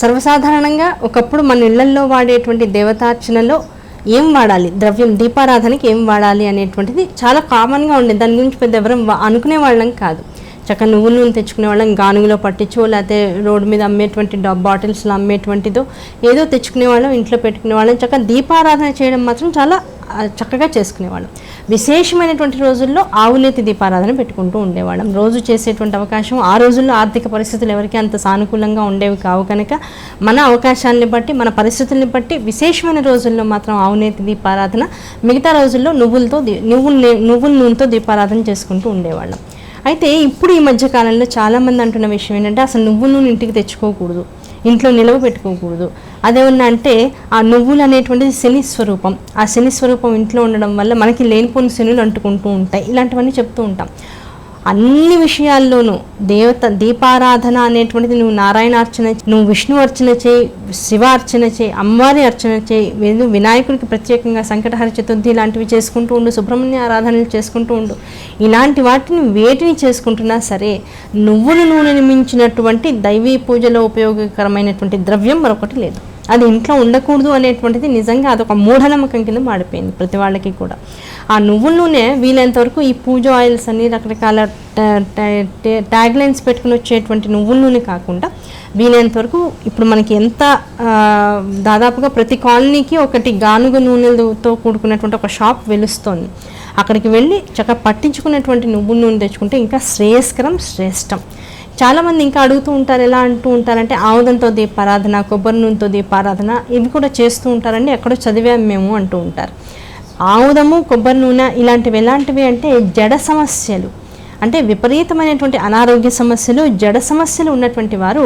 సర్వసాధారణంగా ఒకప్పుడు మన ఇళ్ళల్లో వాడేటువంటి దేవతార్చనలో ఏం వాడాలి? ద్రవ్యం దీపారాధనకి ఏం వాడాలి అనేటువంటిది చాలా కామన్గా ఉండేది దాని గురించి పెద్ద ఎవరం అనుకునే వాళ్ళం కాదు. చక్కగా నువ్వు నూనె తెచ్చుకునే వాళ్ళం గానుగులో పట్టించో లేకపోతే రోడ్డు మీద అమ్మేటువంటి డబ్ బాటిల్స్లో అమ్మేటువంటిదో ఏదో తెచ్చుకునే వాళ్ళం ఇంట్లో పెట్టుకునే వాళ్ళం. చక్కగా దీపారాధన చేయడం మాత్రం చాలా చక్కగా చేసుకునేవాళ్ళం. విశేషమైనటువంటి రోజుల్లో ఆవునేతి దీపారాధన పెట్టుకుంటూ ఉండేవాళ్ళం. రోజు చేసేటువంటి అవకాశం ఆ రోజుల్లో ఆర్థిక పరిస్థితులు ఎవరికి అంత సానుకూలంగా ఉండేవి కావు కనుక మన అవకాశాలని బట్టి మన పరిస్థితుల్ని బట్టి విశేషమైన రోజుల్లో మాత్రం ఆవునేతి దీపారాధన మిగతా రోజుల్లో నువ్వులతో నువ్వుల నువ్వుల నూనెతో దీపారాధన చేసుకుంటూ ఉండేవాళ్ళం. అయితే ఇప్పుడు ఈ మధ్య కాలంలో చాలామంది అంటున్న విషయం ఏంటంటే అసలు నువ్వు నూనె ఇంటికి తెచ్చుకోకూడదు. ఇంట్లో నిలవ పెట్టుకోకూడదు. అదేమన్నా అంటే ఆ నువ్వులు అనేటువంటిది శని స్వరూపం. ఆ శని స్వరూపం ఇంట్లో ఉండడం వల్ల మనకి లేనిపోని శనులు అంటుకుంటూ ఉంటాయి. ఇలాంటివన్నీ చెప్తూ ఉంటాం. అన్ని విషయాల్లోనూ దేవత దీపారాధన అనేటువంటిది నువ్వు నారాయణ అర్చన నువ్వు విష్ణు అర్చన చేయి శివ అర్చన చేయి అమ్మవారి అర్చన చేయి వినాయకుడికి ప్రత్యేకంగా సంకటహర చతుర్థి లాంటివి చేసుకుంటూ ఉండు సుబ్రహ్మణ్య ఆరాధనలు చేసుకుంటూ ఉండు. ఇలాంటి వాటిని వేటిని చేసుకుంటున్నా సరే నువ్వుల నూనె మించినటువంటి దైవీ పూజలో ఉపయోగకరమైనటువంటి ద్రవ్యం మరొకటి లేదు. అది ఇంట్లో ఉండకూడదు అనేటువంటిది నిజంగా అదొక మూఢనమ్మకం కింద మాడిపోయింది ప్రతి వాళ్ళకి కూడా. ఆ నువ్వుల నూనె వీలైనంత వరకు ఈ పూజ ఆయిల్స్ అని రకరకాల ట్యాగ్ లైన్స్ పెట్టుకుని వచ్చేటువంటి నువ్వుల నూనె కాకుండా వీలైనంత వరకు ఇప్పుడు మనకి ఎంత దాదాపుగా ప్రతి కాలనీకి ఒకటి గానుగ నూనెలతో కూడుకున్నటువంటి ఒక షాప్ వెలుస్తోంది. అక్కడికి వెళ్ళి చక్కగా పట్టించుకున్నటువంటి నువ్వుల నూనె తెచ్చుకుంటే ఇంకా శ్రేయస్కరం శ్రేష్టం. చాలామంది ఇంకా అడుగుతూ ఉంటారు ఎలా అంటూ ఉంటారంటే ఆముదంతో దీపారాధన కొబ్బరి నూనెతో దీపారాధన ఇవి కూడా చేస్తూ ఉంటారండి ఎక్కడో చదివాము మేము అంటూ ఉంటారు. ఆముదము కొబ్బరి నూనె ఇలాంటివి ఎలాంటివి అంటే జడ సమస్యలు. అంటే విపరీతమైనటువంటి అనారోగ్య సమస్యలు జడ సమస్యలు ఉన్నటువంటి వారు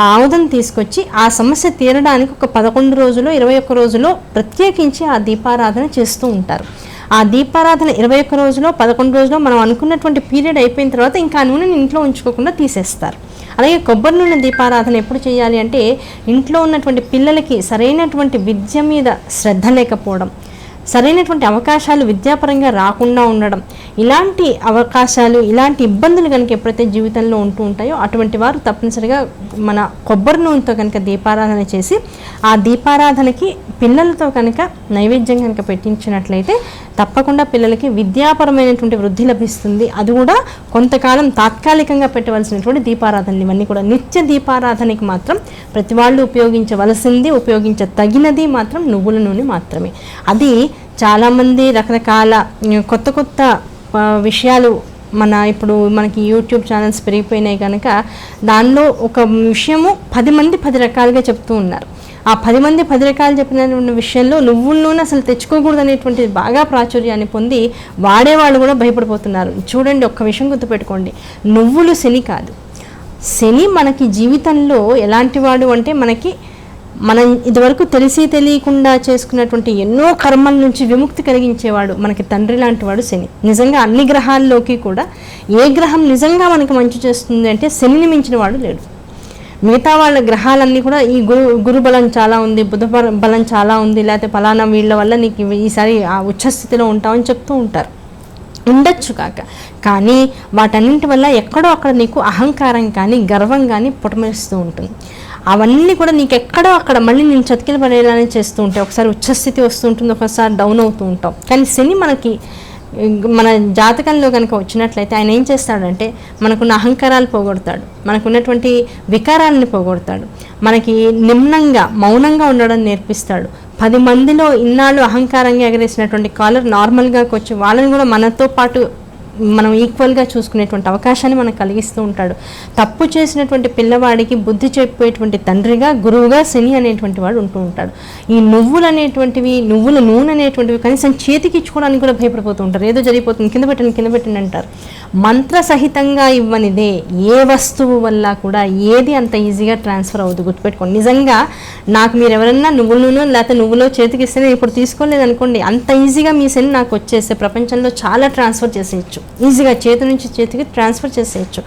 ఆముదం తీసుకొచ్చి ఆ సమస్య తీరడానికి ఒక పదకొండు రోజులు ఇరవై ఒక్క రోజులో ప్రత్యేకించి ఆ దీపారాధన చేస్తూ ఉంటారు. ఆ దీపారాధన ఇరవై ఒక్క రోజులో పదకొండు రోజులో మనం అనుకున్నటువంటి పీరియడ్ అయిపోయిన తర్వాత ఇంకా నూనెని ఇంట్లో ఉంచుకోకుండా తీసేస్తారు. అలాగే కొబ్బరి నూనె దీపారాధన ఎప్పుడు చేయాలి అంటే ఇంట్లో ఉన్నటువంటి పిల్లలకి సరైనటువంటి విద్య మీద శ్రద్ధ లేకపోవడం సరైనటువంటి అవకాశాలు విద్యాపరంగా రాకుండా ఉండడం ఇలాంటి అవకాశాలు ఇలాంటి ఇబ్బందులు కనుక ఎప్పుడైతే జీవితంలో ఉంటూ ఉంటాయో అటువంటి వారు తప్పనిసరిగా మన కొబ్బరి నూనెతో కనుక దీపారాధన చేసి ఆ దీపారాధనకి పిల్లలతో కనుక నైవేద్యం కనుక పెట్టించినట్లయితే తప్పకుండా పిల్లలకి విద్యాపరమైనటువంటి వృద్ధి లభిస్తుంది. అది కూడా కొంతకాలం తాత్కాలికంగా పెట్టవలసినటువంటి దీపారాధనలు. ఇవన్నీ కూడా నిత్య దీపారాధనకి మాత్రం ప్రతి వాళ్ళు ఉపయోగించవలసింది ఉపయోగించతగినది మాత్రం నువ్వుల నూనె మాత్రమే. అది చాలామంది రకరకాల కొత్త కొత్త విషయాలు మన ఇప్పుడు మనకి యూట్యూబ్ ఛానల్స్ పెరిగిపోయినాయి కనుక దానిలో ఒక విషయము పది మంది పది రకాలుగా చెప్తూ ఉన్నారు. ఆ పది మంది పది రకాలు చెప్పిన విషయంలో నువ్వుల నూనె అసలు తెచ్చుకోకూడదు అనేటువంటిది బాగా ప్రాచుర్యాన్ని పొంది వాడేవాళ్ళు కూడా భయపడిపోతున్నారు. చూడండి ఒక్క విషయం గుర్తుపెట్టుకోండి. నువ్వులు శని కాదు. శని మనకి జీవితంలో ఎలాంటి వాడు అంటే మనకి మనం ఇదివరకు తెలిసి తెలియకుండా చేసుకున్నటువంటి ఎన్నో కర్మల నుంచి విముక్తి కలిగించేవాడు మనకి తండ్రి లాంటి వాడు శని. నిజంగా అన్ని గ్రహాల్లోకి కూడా ఏ గ్రహం నిజంగా మనకి మంచి చేస్తుంది అంటే శనిని మించిన వాడు లేడు. మిగతా వాళ్ళ గ్రహాలన్నీ కూడా ఈ గురు గురు బలం చాలా ఉంది బుధ బలం చాలా ఉంది లేకపోతే ఫలానా వీళ్ళ వల్ల నీకు ఈసారి ఆ ఉచ్చస్థితిలో ఉంటావని చెప్తూ ఉంటారు. ఉండొచ్చు కాక. కానీ వాటన్నింటి వల్ల ఎక్కడో అక్కడ నీకు అహంకారం కానీ గర్వం కానీ పుటమిస్తూ ఉంటుంది. అవన్నీ కూడా నీకు ఎక్కడో అక్కడ మళ్ళీ నేను చతికిల పడేలానే చేస్తూ ఉంటాయి. ఒకసారి ఉచ్చస్థితి వస్తూ ఉంటుంది ఒకసారి డౌన్ అవుతూ ఉంటాం. కానీ శని మనకి మన జాతకంలో కనుక వచ్చినట్లయితే ఆయన ఏం చేస్తాడంటే మనకున్న అహంకారాలు పోగొడతాడు. మనకున్నటువంటి వికారాలను పోగొడతాడు. మనకి నిమ్నంగా మౌనంగా ఉండడం నేర్పిస్తాడు. పది మందిలో ఇన్నాళ్ళు అహంకారంగా ఎగరేసినటువంటి కాలర్ నార్మల్గా వచ్చి వాళ్ళని కూడా మనతో పాటు మనం ఈక్వల్గా చూసుకునేటువంటి అవకాశాన్ని మనకు కలిగిస్తూ ఉంటాడు. తప్పు చేసినటువంటి పిల్లవాడికి బుద్ధి చెప్పేటువంటి తండ్రిగా గురువుగా శని అనేటువంటి వాడు ఉంటూ ఉంటాడు. ఈ నువ్వులు అనేటువంటివి నువ్వుల నూనె అనేటువంటివి కనీసం చేతికి ఇచ్చుకోవడానికి కూడా భయపడిపోతూ ఉంటారు. ఏదో జరిగిపోతుంది కింద పెట్టండి కింద పెట్టండి అంటారు. మంత్ర సహితంగా ఇవ్వనిదే ఏ వస్తువు వల్ల కూడా ఏది అంత ఈజీగా ట్రాన్స్ఫర్ అవ్వదు గుర్తుపెట్టుకోండి. నిజంగా నాకు మీరు ఎవరన్నా నువ్వుల నూనె లేకపోతే నువ్వులో చేతికి ఇస్తే నేను ఇప్పుడు తీసుకోలేదు అనుకోండి అంత ఈజీగా మీ శని నాకు వచ్చేస్తే ప్రపంచంలో చాలా ట్రాన్స్ఫర్ చేసేయచ్చు. ఈజీగా చేతి నుంచి చేతికి ట్రాన్స్ఫర్ చేసేయచ్చు.